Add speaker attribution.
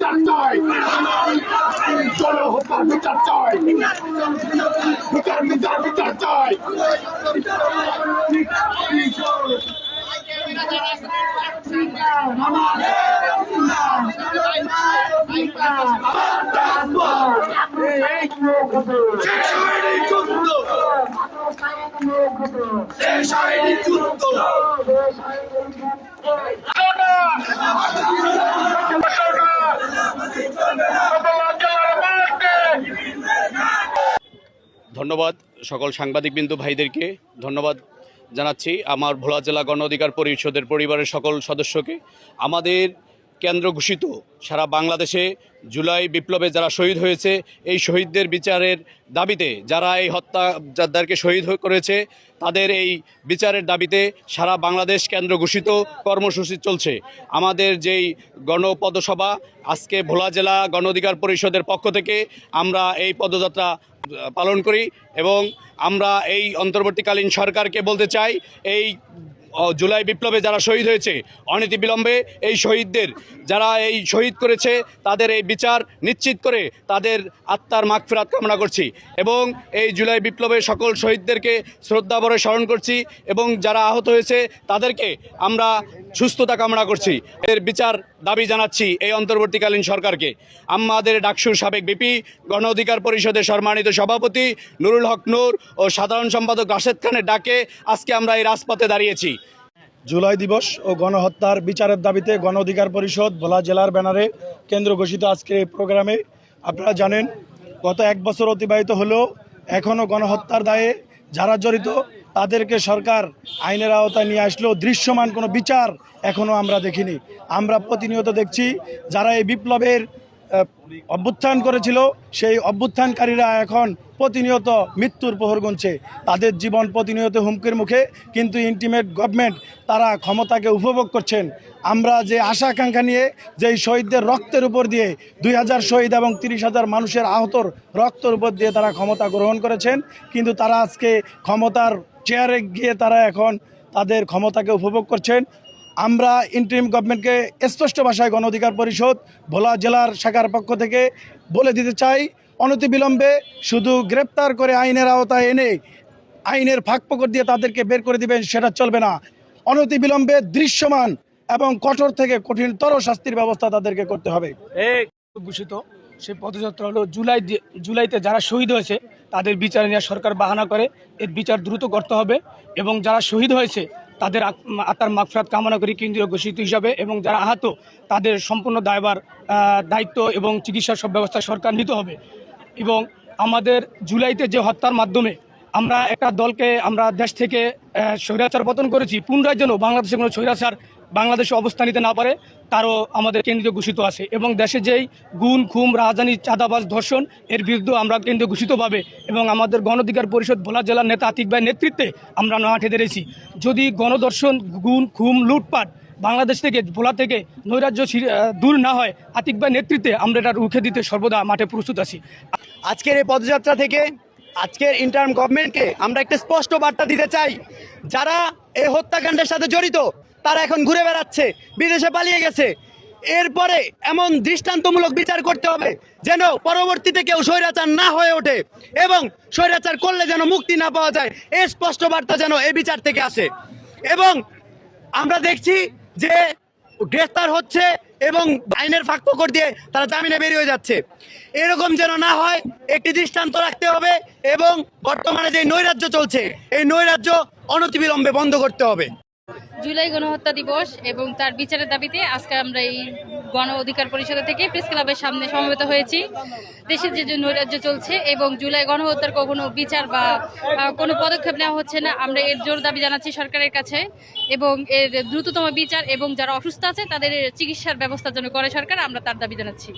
Speaker 1: বিচার চাই। চলো হত্যার বিচার চাই। বিচার বিচার বিচার চাই। শেষ আইনি যুদ্ধ।
Speaker 2: ধন্যবাদ সকল সাংবাদিকবিন্দু ভাইদেরকে। ধন্যবাদ জানাচ্ছি আমার ভোলা জেলা গণ অধিকার পরিষদের পরিবারের সকল সদস্যকে। আমাদের কেন্দ্র ঘোষিত সারা বাংলাদেশে জুলাই বিপ্লবে যারা শহীদ হয়েছে, এই শহীদদের বিচারের দাবিতে যারা এই হত্যা যাদেরকে শহীদ করেছে, তাদের এই বিচারের দাবিতে সারা বাংলাদেশ কেন্দ্র ঘোষিত কর্মসূচি চলছে। আমাদের যেই গণপদসভা, আজকে ভোলা জেলা গণ অধিকার পরিষদের পক্ষ থেকে আমরা এই পদযাত্রা পালন করি এবং আমরা এই অন্তর্বর্তীকালীন সরকারকে বলতে চাই এই জুলাই বিপ্লবে যারা শহীদ হয়েছে, অনীতি অনতিবিলম্বে এই শহীদদের যারা এই শহীদ করেছে, তাদের এই বিচার নিশ্চিত করে তাদের আত্মার মাগফিরাত কামনা করছি এবং এই জুলাই বিপ্লবে সকল শহীদদেরকে শ্রদ্ধা ভরে স্মরণ করছি এবং যারা আহত হয়েছে, তাদেরকে আমরা সুস্থতা কামনা করছি। এর বিচার দাবি জানাচ্ছি এই অন্তর্বর্তীকালীন সরকারকে। আমাদের ডাকসুর সাবেক বিপি, গণ অধিকার পরিষদের সম্মানিত সভাপতি নুরুল হক নূর ও সাধারণ সম্পাদক রাশেদ খানের ডাকে আজকে আমরা এই রাজপথে দাঁড়িয়েছি।
Speaker 3: জুলাই দিবস ও গণহত্যার বিচারের দাবিতে গণ অধিকার পরিষদ ভোলা জেলার ব্যানারে কেন্দ্র ঘোষিত আজকের এই প্রোগ্রামে আপনারা জানেন, গত এক বছর অতিবাহিত হলেও এখনও গণহত্যার দায়ে যারা জড়িত তাদেরকে সরকার আইনের আওতায় নিয়ে আসলেও দৃশ্যমান কোনো বিচার এখনও আমরা দেখিনি। আমরা প্রতিনিয়ত দেখছি যারা এই বিপ্লবের অভ্যুত্থান করেছিল। সেই অভ্যুত্থানকারীরা এখন প্রতিনিয়ত মৃত্যুর প্রহর গুনছে। তাদের জীবন প্রতিনিয়ত হুমকির মুখে, কিন্তু ইন্টিমেট গভর্নমেন্ট তারা ক্ষমতাকে উপভোগ করছেন। আমরা যে আশা আকাঙ্ক্ষা নিয়ে, যেই শহীদদের রক্তের উপর দিয়ে দুই হাজার শহীদ এবং তিরিশ হাজার মানুষের আহতর রক্তের উপর দিয়ে তারা ক্ষমতা গ্রহণ করেছেন, কিন্তু তারা আজকে ক্ষমতার চেয়ারে গিয়ে তারা এখন তাদের ক্ষমতাকে উপভোগ করছেন। আমরা ইন্টারিম গভর্নমেন্টকে স্পষ্ট ভাষায় গণ অধিকার পরিষদ ভোলা জেলার শাখার পক্ষ থেকে বলে দিতে চাই, অনতিবিলম্বে শুধু গ্রেপ্তার করে আইনের আওতায় এনে আইনের ফাঁক পকড় দিয়ে তাদেরকে বের করে দিবেন সেটা চলবে না। অনতিবিলম্বে দৃশ্যমান এবং কঠোর থেকে কঠিনতর শাস্তির ব্যবস্থা তাদেরকে করতে হবে।
Speaker 4: ঘোষিত সেই পদযাত্রা হলো জুলাই জুলাইতে যারা শহীদ হয়েছে, তাদের বিচার নিয়ে সরকার বাহানা করে, এর বিচার দ্রুত করতে হবে এবং যারা শহীদ হয়েছে তাদের আত- আত্মার মাগফরাত কামনা করি কেন্দ্রীয় ঘোষিত হিসাবে এবং যারা আহত, তাদের সম্পূর্ণ দায়বার দায়িত্ব এবং চিকিৎসার সব ব্যবস্থা সরকার নিতে হবে। এবং আমাদের জুলাইতে যে হত্যার মাধ্যমে আমরা একটা দলকে আমরা দেশ থেকে স্বৈরাচার পতন করেছি, পুনরায় যেন বাংলাদেশে কোনো স্বৈরাচার বাংলাদেশে অবস্থান নিতে না পারে, তারও আমাদের কেন্দ্রীয় ঘোষিত আছে। এবং দেশে যেই গুণ, খুম, রাজধানী, চাঁদাবাজ, ধর্ষণ, এর বিরুদ্ধে আমরা কেন্দ্রীয় ঘোষিতভাবে এবং আমাদের গণ অধিকার পরিষদ, ভোলা জেলার নেতা আতিক ভাইয়ের নেতৃত্বে আমরা মাঠে ধরেছি। যদি গণদর্শন গুণ, খুম, লুটপাট বাংলাদেশ থেকে, ভোলা থেকে নৈরাজ্য দূর না হয়, আতিক ভাইয়ের নেতৃত্বে আমরা এটা রুখে দিতে সর্বদা মাঠে প্রস্তুত আছি।
Speaker 5: আজকের এই পদযাত্রা থেকে আজকের ইন্টার্ন গভর্নমেন্টকে আমরা একটা স্পষ্ট বার্তা দিতে চাই। যারা এই হত্যাকাণ্ডের সাথে জড়িত তারা এখন ঘুরে বেড়াচ্ছে, বিদেশে পালিয়ে গেছে। এরপরে এমন দৃষ্টান্তমূলক বিচার করতে হবে যেন পরবর্তীতে কেউ স্বৈরাচার না হয়ে ওঠে এবং স্বৈরাচার করলে যেন মুক্তি না পাওয়া যায় এই স্পষ্ট বার্তা যেন এই বিচার থেকে আসে। এবং আমরা দেখছি যে গ্রেফতার হচ্ছে এবং আইনের ফাঁক পকড় দিয়ে তারা জামিনে বেরিয়ে যাচ্ছে। এরকম যেন না হয়, একটি দৃষ্টান্ত রাখতে হবে এবং বর্তমানে যে নৈরাজ্য চলছে, এই নৈরাজ্য অনতিবিলম্বে বন্ধ করতে হবে।
Speaker 6: জুলাই গণহত্যা দিবস এবং তার বিচারের দাবিতে আজকে আমরা এই গণ অধিকার পরিষদ থেকে প্রেস ক্লাবের সামনে সমবেত হয়েছি। দেশের যে নৈরাজ্য চলছে এবং জুলাই গণহত্যার কোনো বিচার বা কোনো পদক্ষেপ নেওয়া হচ্ছে না, আমরা এর জোর দাবি জানাচ্ছি সরকারের কাছে এবং এর দ্রুততম বিচার এবং যারা অসুস্থ আছে তাদের চিকিৎসার ব্যবস্থার জন্য করে সরকার, আমরা তার দাবি জানাচ্ছি।